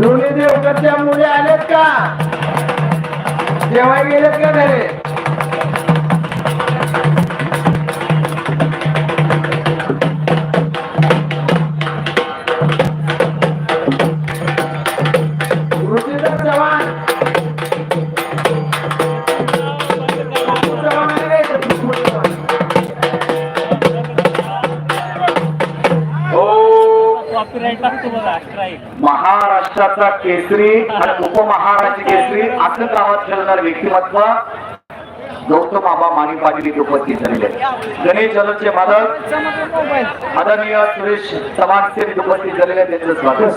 लोणी देवकरच्या मुली आलेत का? जेव्हा गेलेत का घरे? महाराष्ट्राचा केसरी आणि उपमहाराष्ट्र केसरी असं गावात खेळणार व्यक्तिमत्व गौतम बाबा मानी पाटील इथे उपस्थित झालेले गणेश जलचे मालक आदरणीय सुरेश चव्हाण सेठ इथे उपस्थित झालेले त्यांचं स्वागत.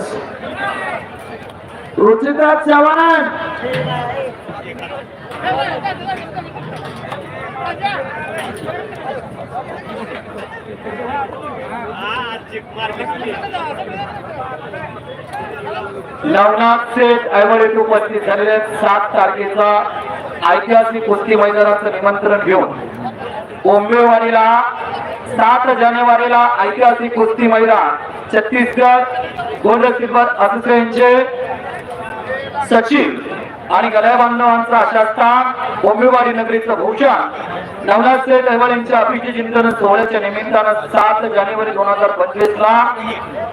रुचिता चव्हाण. नवनाथ सेठ ऐवळ उपस्थित झालेले सात तारखेचा ऐतिहासिक कुस्ती मैदानाचं निमंत्रण घेऊन कोंबेवाडीला सात जानेवारीला ऐतिहासिक कुस्ती मैदान छत्तीसगड गोल्ड सिल्वर असोसिएशनचे सचिव आणि गल्या बांधवांचा शास्त्रान कोंबेवाडी नगरीचं भूषण. नवनाथ सेठ अहवाल यांच्या अभिषेक चिंतन सोहळ्याच्या निमित्तानं सात जानेवारी दोन हजार पंचवीस ला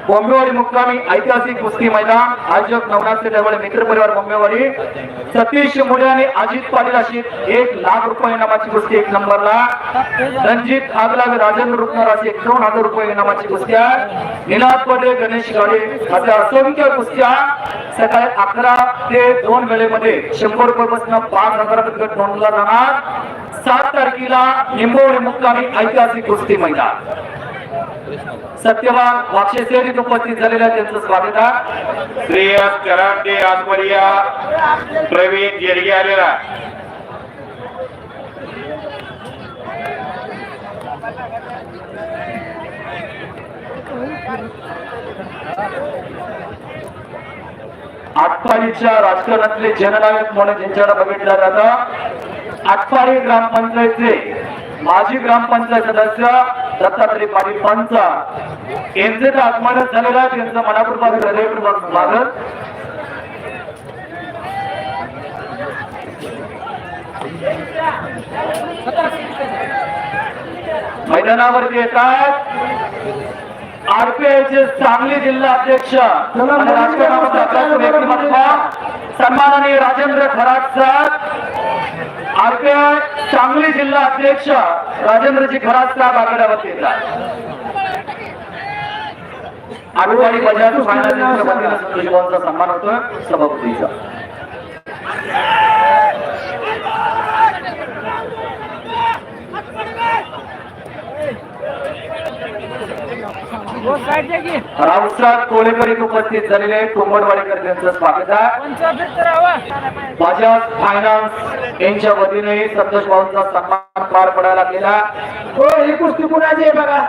बोंबेवाडी मुक्कामी ऐतिहासिक कुस्ती मैदान आयोजक नवनाथ सेठ अहवाल मित्र परिवार बोंबेवाडी सतीश मुले आणि अजित पाटील अशी एक लाख रुपये इनामाची कुस्ती एक नंबरला. रणजित आगलाग राजेंद्र रुपनर अशी दोन हजार रुपये इनामाची कुस्त्या निनाद पटे गणेश गाडे अशा असंख्य कुस्त्या सकाळी अकरा ते दोन वेळेमध्ये शंभर रुपयापासून पाच हजारात नोंदला जाणार. सात तारखेला निंबोळी मुक्कामी ऐतिहासिक कुस्ती मैदान. सत्यवान वाक्षेसेरी उपस्थित झालेल्या त्यांचं स्वागत आहे. श्रेयस कराटे आत्मरिया प्रवीण येडगे आलेला. आटपाडीच्या राजकारणातले जननायक म्हणून ज्यांच्याकडे बघितलं जातं आटपाडी ग्रामपंचायतचे माजी ग्रामपंचायत सदस्य दत्तात्रय पाटील पंच यांचे तर आत्मानच झालेला आहे, त्यांचं मनापूर्वक हृदयपूर्वक स्वागत. मैदानावरती येतात. आरपीआयचे सांगली जिल्हा अध्यक्ष राजकारणामध्ये सन्माननीय राजेंद्र खराट सर. आरपीआय सांगली जिल्हा अध्यक्ष राजेंद्रजी खरात साहेब आघाड्यावरती येतात आठवडी बजाज फायनान्स वतीनं सन्मान होतोय. सभापतीचा. रावसाहेब कोळेकर इथे उपस्थित झालेले आहेत. कुंभडवाडीकर त्यांचं स्वागत आहे. बजाज फायनान्स यांच्या वतीने संतोष भाऊंचा सन्मान पार पडायला गेला. हो ही कुस्ती कुणाची आहे बघा?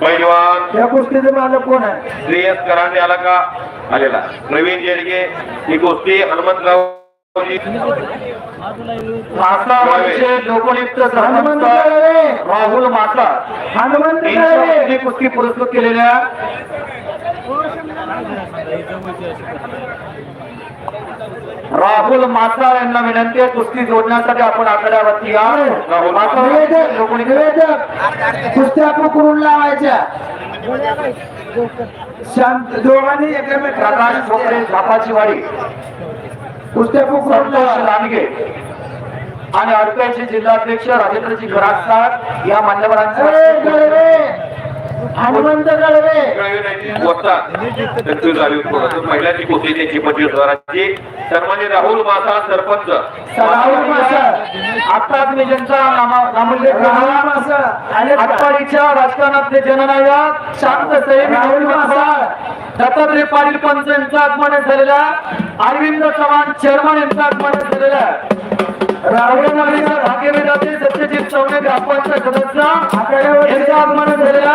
पैलवान. या कुस्तीचं माझं कोण आहे? श्रेयस कराटे आला का? आलेला. प्रवीण येडगे ही गोष्टी हनुमंतराव राहुल मासा हनुमंत कुस्ती पुरस्कृत केलेल्या राहुल मासा यांना विनंती आहे कुस्ती जोडण्यासाठी आपण आकड्यावरती या. कुस्त्या पकडून लावायच्या? शांत दोघांनी प्रकाश ठोकरे झापाची वाडी कुस्त्या पकडून संतोष लावा लांडगे आणि अडकायचे जिल्हाध्यक्ष राजेंद्रजी साहेब या मान्यवरांचं गळवे. हनुमंत गळवे. महिलांची कुस्ती त्यांची पंचवीस हजाराची सन्मान्य राहुल मासा सरपंच. राहुल मासा. मी ज्यांचा नामोल्लेख मासा? आटपाडीच्या राजकारणातले जननायक शांत सैनिक राहुल मासा. दत्तात्रय पाटील पंच यांचा आगमन झालेला अरविंद चव्हाण चेअरमन सत्यजित ग्रामपंचायत सदस्य यांचं आगमन झालेला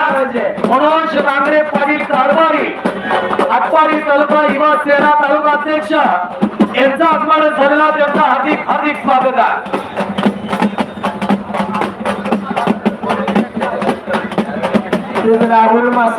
मनोज नांगरे पाटील कारभारी आटपाडी तालुका युवा सेना तालुका अध्यक्ष यांचं आगमन झालेला त्यांचा हार्दिक हार्दिक स्वागत आहे. राहुल मासा.